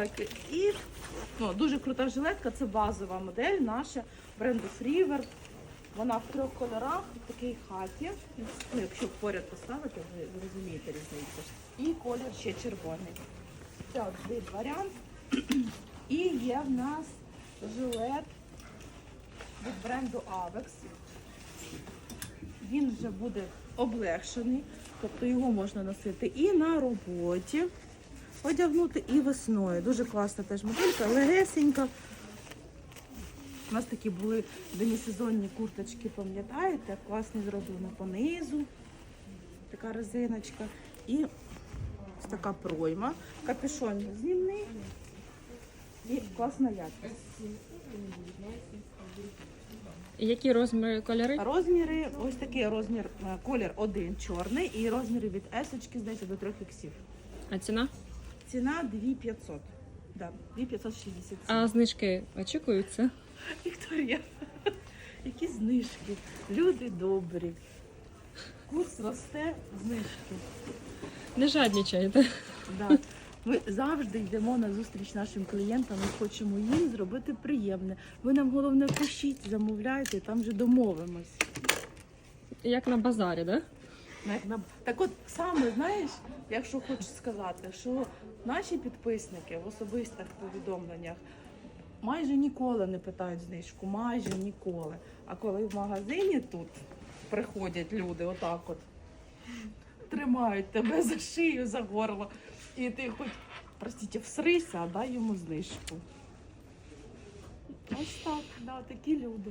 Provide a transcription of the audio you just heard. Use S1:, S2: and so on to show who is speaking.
S1: Так, і ну, дуже крута жилетка, це базова модель наша бренду Freever. Вона в трьох кольорах, в такій хаті. Ну, якщо поряд поставити, ви, ви розумієте різницю. І колір ще червоний. Це один варіант. І є в нас жилет від бренду Avex. Він вже буде облегшений, тобто його можна носити і на роботі, одягнути і весною. Дуже класна теж моделька, легесенька. У нас такі були демісезонні курточки, пам'ятаєте? Класний зроблено по низу. Така резиночка. І ось така пройма. Капюшон знімний. І класна якість.
S2: Які розміри кольори?
S1: Розміри, ось такий розмір, е, колір один чорний і розміри від S, здається, до 3 іксів.
S2: А ціна?
S1: Ціна 2500. Да, 2560.
S2: А знижки очікуються?
S1: Вікторія, які знижки. Люди добрі. Курс росте, знижки.
S2: Не жаднічайте.
S1: Да. Ми завжди йдемо на зустріч нашим клієнтам і хочемо їм зробити приємне. Ви нам головне пишіть, замовляйте, там вже домовимось.
S2: Як на базарі, да?
S1: Так от саме, знаєш, якщо хочу сказати, що наші підписники в особистих повідомленнях майже ніколи не питають знижку, майже ніколи. А коли в магазині тут приходять люди, отак от тримають тебе за шию, за горло, і ти хоч, простите, всрися, а дай йому знижку. Ось так, да, такі люди.